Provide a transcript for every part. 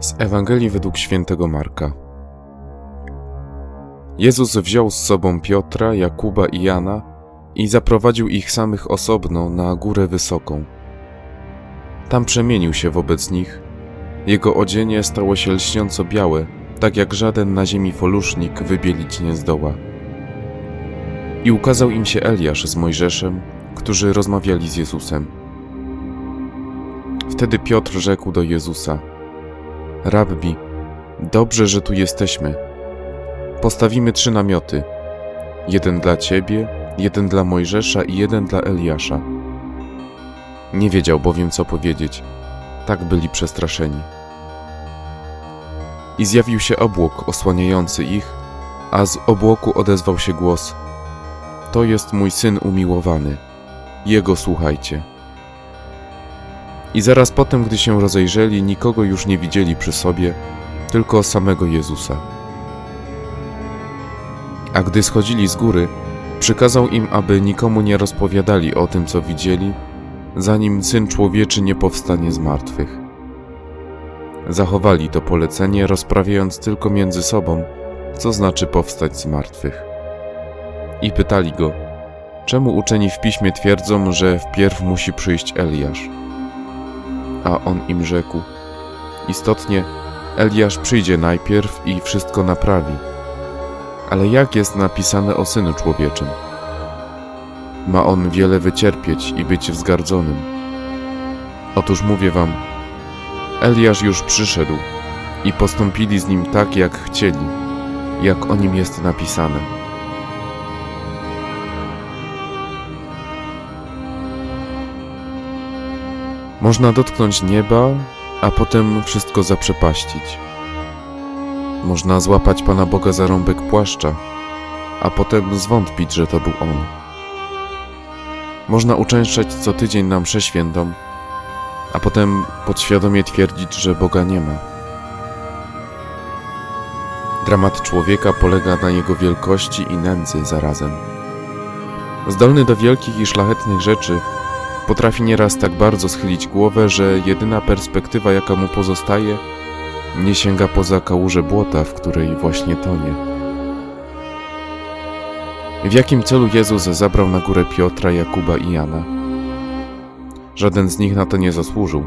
Z Ewangelii według świętego Marka. Jezus wziął z sobą Piotra, Jakuba i Jana i zaprowadził ich samych osobno na górę wysoką. Tam przemienił się wobec nich. Jego odzienie stało się lśniąco białe, tak jak żaden na ziemi folusznik wybielić nie zdoła. I ukazał im się Eliasz z Mojżeszem, którzy rozmawiali z Jezusem. Wtedy Piotr rzekł do Jezusa: Rabbi, dobrze, że tu jesteśmy. Postawimy trzy namioty: jeden dla ciebie, jeden dla Mojżesza i jeden dla Eliasza. Nie wiedział bowiem, co powiedzieć. Tak byli przestraszeni. I zjawił się obłok osłaniający ich, a z obłoku odezwał się głos: To jest mój syn umiłowany. Jego słuchajcie. I zaraz potem, gdy się rozejrzeli, nikogo już nie widzieli przy sobie, tylko samego Jezusa. A gdy schodzili z góry, przykazał im, aby nikomu nie rozpowiadali o tym, co widzieli, zanim syn człowieczy nie powstanie z martwych. Zachowali to polecenie, rozprawiając tylko między sobą, co znaczy powstać z martwych. I pytali go, czemu uczeni w piśmie twierdzą, że wpierw musi przyjść Eliasz? A on im rzekł: Istotnie, Eliasz przyjdzie najpierw i wszystko naprawi. Ale jak jest napisane o synu człowieczym? Ma on wiele wycierpieć i być wzgardzonym. Otóż mówię wam, Eliasz już przyszedł i postąpili z nim tak, jak chcieli, jak o nim jest napisane. Można dotknąć nieba, a potem wszystko zaprzepaścić. Można złapać Pana Boga za rąbek płaszcza, a potem zwątpić, że to był On. Można uczęszczać co tydzień na mszę świętą, a potem podświadomie twierdzić, że Boga nie ma. Dramat człowieka polega na jego wielkości i nędzy zarazem. Zdolny do wielkich i szlachetnych rzeczy, potrafi nieraz tak bardzo schylić głowę, że jedyna perspektywa, jaka mu pozostaje, nie sięga poza kałużę błota, w której właśnie tonie. W jakim celu Jezus zabrał na górę Piotra, Jakuba i Jana? Żaden z nich na to nie zasłużył.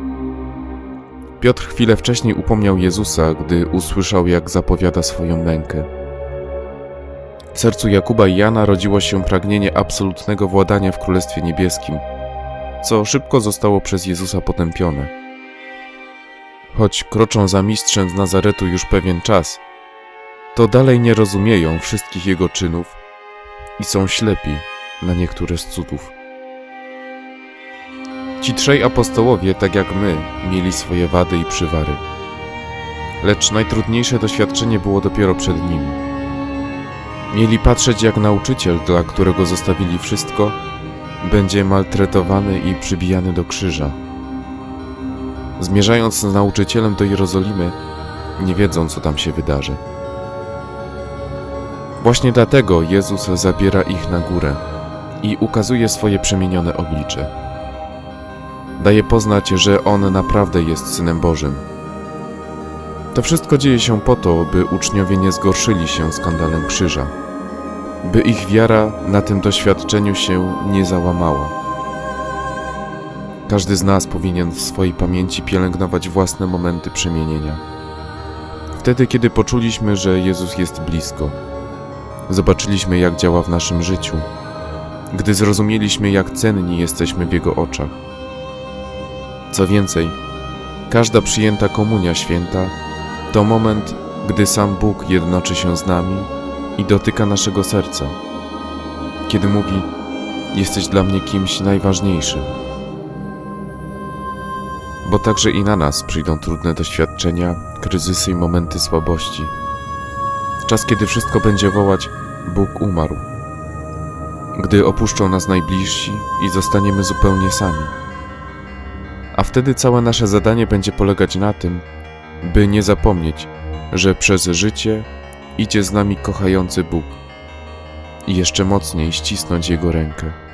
Piotr chwilę wcześniej upomniał Jezusa, gdy usłyszał, jak zapowiada swoją mękę. W sercu Jakuba i Jana rodziło się pragnienie absolutnego władania w Królestwie Niebieskim, co szybko zostało przez Jezusa potępione. Choć kroczą za mistrzem z Nazaretu już pewien czas, to dalej nie rozumieją wszystkich jego czynów i są ślepi na niektóre z cudów. Ci trzej apostołowie, tak jak my, mieli swoje wady i przywary. Lecz najtrudniejsze doświadczenie było dopiero przed nimi. Mieli patrzeć, jak nauczyciel, dla którego zostawili wszystko, będzie maltretowany i przybijany do krzyża. Zmierzając z nauczycielem do Jerozolimy, nie wiedzą, co tam się wydarzy. Właśnie dlatego Jezus zabiera ich na górę i ukazuje swoje przemienione oblicze. Daje poznać, że On naprawdę jest Synem Bożym. To wszystko dzieje się po to, by uczniowie nie zgorszyli się skandalem krzyża by ich wiara na tym doświadczeniu się nie załamała. Każdy z nas powinien w swojej pamięci pielęgnować własne momenty przemienienia. Wtedy, kiedy poczuliśmy, że Jezus jest blisko, zobaczyliśmy, jak działa w naszym życiu, gdy zrozumieliśmy, jak cenni jesteśmy w Jego oczach. Co więcej, każda przyjęta komunia święta to moment, gdy sam Bóg jednoczy się z nami i dotyka naszego serca, kiedy mówi: Jesteś dla mnie kimś najważniejszym. Bo także i na nas przyjdą trudne doświadczenia, kryzysy i momenty słabości. Czas, kiedy wszystko będzie wołać: Bóg umarł. Gdy opuszczą nas najbliżsi i zostaniemy zupełnie sami. A wtedy całe nasze zadanie będzie polegać na tym, by nie zapomnieć, że przez życie idzie z nami kochający Bóg i jeszcze mocniej ścisnąć Jego rękę.